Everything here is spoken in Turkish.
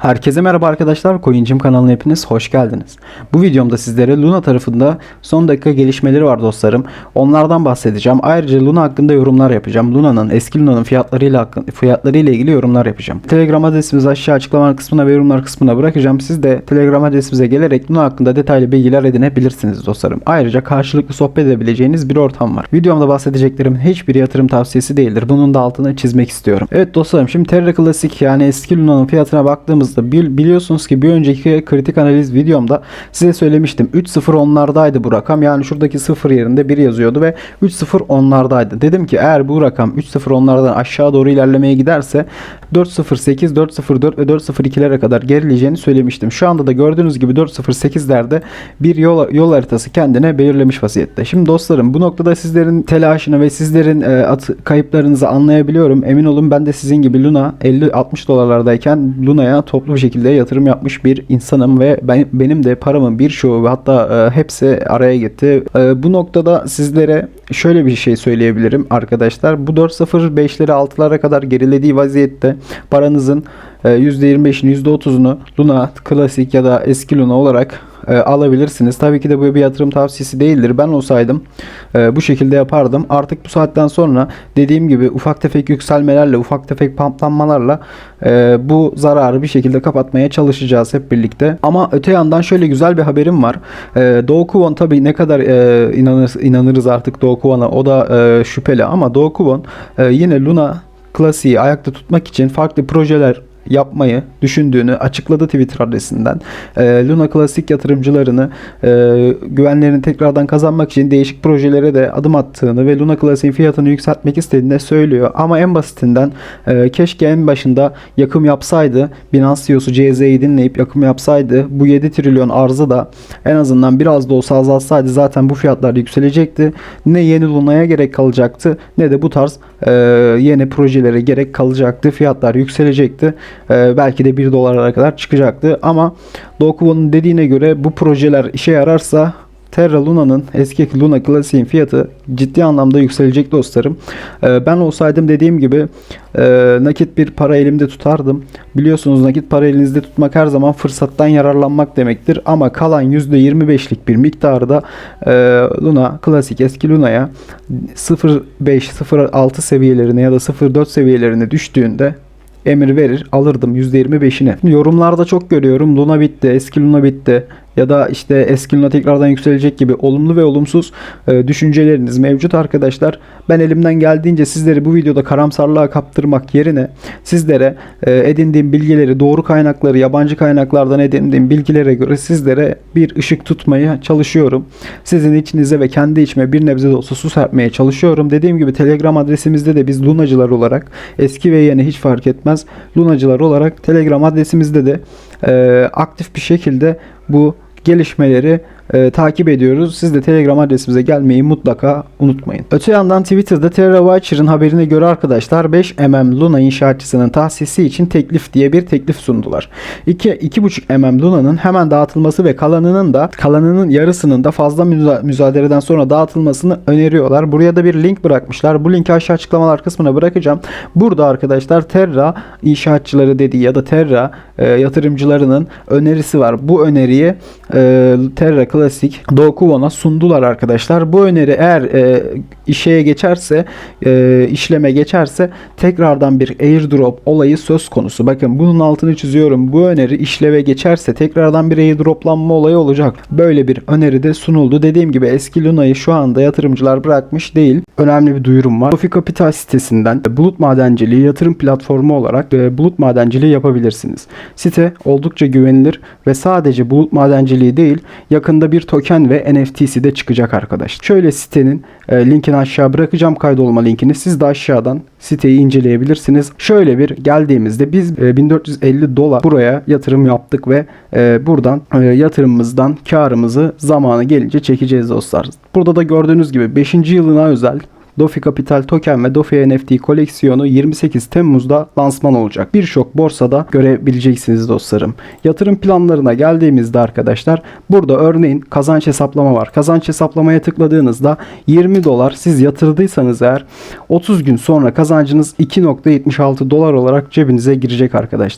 Herkese merhaba arkadaşlar. Coincim kanalına hepiniz hoş geldiniz. Bu videomda sizlere Luna tarafında son dakika gelişmeleri var dostlarım. Onlardan bahsedeceğim. Ayrıca Luna hakkında yorumlar yapacağım. Luna'nın eski Luna'nın fiyatlarıyla fiyatlarıyla ilgili yorumlar yapacağım. Telegram adresimizi aşağı açıklama kısmına ve yorumlar kısmına bırakacağım. Siz de Telegram adresimize gelerek Luna hakkında detaylı bilgiler edinebilirsiniz dostlarım. Ayrıca karşılıklı sohbet edebileceğiniz bir ortam var. Videomda bahsedeceklerimin hiçbir yatırım tavsiyesi değildir. Bunun da altını çizmek istiyorum. Evet dostlarım şimdi Terra Classic yani eski Luna'nın fiyatına baktığımızda bil- biliyorsunuz ki bir önceki kritik analiz videomda size söylemiştim. 3.0 onlardaydı bu rakam. Yani şuradaki 0 yerinde 1 yazıyordu ve 3.0 onlardaydı. Dedim ki eğer bu rakam 3.0 onlardan aşağı doğru ilerlemeye giderse 4.08, 4.04 ve 4.02'lere kadar gerileyeceğini söylemiştim. Şu anda da gördüğünüz gibi 4.08'lerde bir yol, yol haritası kendine belirlemiş vaziyette. Şimdi dostlarım bu noktada sizlerin telaşını ve sizlerin e, at, kayıplarınızı anlayabiliyorum. Emin olun ben de sizin gibi Luna 50-60 dolarlardayken Luna'ya toplu bir şekilde yatırım yapmış bir insanım ve ben, benim de paramın birçoğu ve hatta e, hepsi araya gitti. E, bu noktada sizlere şöyle bir şey söyleyebilirim arkadaşlar. Bu 4.05'leri 6'lara kadar gerilediği vaziyette paranızın e, %25'ini %30'unu Luna klasik ya da eski Luna olarak e, alabilirsiniz. Tabii ki de bu bir yatırım tavsiyesi değildir. Ben olsaydım e, bu şekilde yapardım. Artık bu saatten sonra dediğim gibi ufak tefek yükselmelerle, ufak tefek pamplanmalarla e, bu zararı bir şekilde kapatmaya çalışacağız hep birlikte. Ama öte yandan şöyle güzel bir haberim var. E, Doğu Kuvon tabii ne kadar e, inanır, inanırız artık Doğu Kuvon'a o da e, şüpheli ama Doğu Kuvon e, yine Luna klasiği ayakta tutmak için farklı projeler yapmayı düşündüğünü açıkladı Twitter adresinden. Ee, Luna Klasik yatırımcılarını e, güvenlerini tekrardan kazanmak için değişik projelere de adım attığını ve Luna Klasik'in fiyatını yükseltmek istediğini söylüyor. Ama en basitinden e, keşke en başında yakım yapsaydı. Binance CEO'su CZ'yi dinleyip yakım yapsaydı. Bu 7 trilyon arzı da en azından biraz da olsa azalsaydı zaten bu fiyatlar yükselecekti. Ne yeni Luna'ya gerek kalacaktı ne de bu tarz e, yeni projelere gerek kalacaktı. Fiyatlar yükselecekti. E, belki de 1 dolara kadar çıkacaktı. Ama Dokuvo'nun dediğine göre bu projeler işe yararsa Terra Luna'nın eski Luna Classic'in fiyatı ciddi anlamda yükselecek dostlarım. Ee, ben olsaydım dediğim gibi e, nakit bir para elimde tutardım. Biliyorsunuz nakit para elinizde tutmak her zaman fırsattan yararlanmak demektir. Ama kalan %25'lik bir miktarı da e, Luna Classic eski Luna'ya 0.5-0.6 seviyelerine ya da 0.4 seviyelerine düştüğünde emir verir alırdım %25'ini. Şimdi Yorumlarda çok görüyorum Luna bitti, eski Luna bitti ya da işte eski Luna tekrardan yükselecek gibi olumlu ve olumsuz e, düşünceleriniz mevcut arkadaşlar. Ben elimden geldiğince sizleri bu videoda karamsarlığa kaptırmak yerine sizlere e, edindiğim bilgileri, doğru kaynakları, yabancı kaynaklardan edindiğim bilgilere göre sizlere bir ışık tutmaya çalışıyorum. Sizin içinize ve kendi içime bir nebze de olsa su serpmeye çalışıyorum. Dediğim gibi Telegram adresimizde de biz Lunacılar olarak eski ve yeni hiç fark etmez. Lunacılar olarak Telegram adresimizde de e, aktif bir şekilde bu gelişmeleri e, takip ediyoruz. Siz de Telegram adresimize gelmeyi mutlaka unutmayın. Öte yandan Twitter'da Terra Watcher'ın haberine göre arkadaşlar 5 mm Luna inşaatçısının tahsisi için teklif diye bir teklif sundular. 2 2,5 mm Luna'nın hemen dağıtılması ve kalanının da kalanının yarısının da fazla müza- müzakereden sonra dağıtılmasını öneriyorlar. Buraya da bir link bırakmışlar. Bu linki aşağı açıklamalar kısmına bırakacağım. Burada arkadaşlar Terra inşaatçıları dediği ya da Terra e, yatırımcılarının önerisi var. Bu öneriyi e, Terra Classic Dokuvon'a sundular arkadaşlar. Bu öneri eğer e, işe geçerse, e, işleme geçerse tekrardan bir airdrop olayı söz konusu. Bakın bunun altını çiziyorum. Bu öneri işleve geçerse tekrardan bir airdroplanma olayı olacak. Böyle bir öneri de sunuldu. Dediğim gibi eski Luna'yı şu anda yatırımcılar bırakmış değil. Önemli bir duyurum var. Sofi Capital sitesinden bulut madenciliği yatırım platformu olarak e, bulut madenciliği yapabilirsiniz. Site oldukça güvenilir ve sadece bulut madenciliği değil yakında bir token ve NFT'si de çıkacak arkadaşlar. Şöyle sitenin e, linkini aşağı bırakacağım kaydolma linkini. Siz de aşağıdan siteyi inceleyebilirsiniz. Şöyle bir geldiğimizde biz e, 1450 dolar buraya yatırım yaptık ve e, buradan e, yatırımımızdan karımızı zamanı gelince çekeceğiz dostlar. Burada da gördüğünüz gibi 5. yılına özel Dofi Capital Token ve Dofi NFT koleksiyonu 28 Temmuz'da lansman olacak. Birçok borsada görebileceksiniz dostlarım. Yatırım planlarına geldiğimizde arkadaşlar burada örneğin kazanç hesaplama var. Kazanç hesaplamaya tıkladığınızda 20 dolar siz yatırdıysanız eğer 30 gün sonra kazancınız 2.76 dolar olarak cebinize girecek arkadaşlar.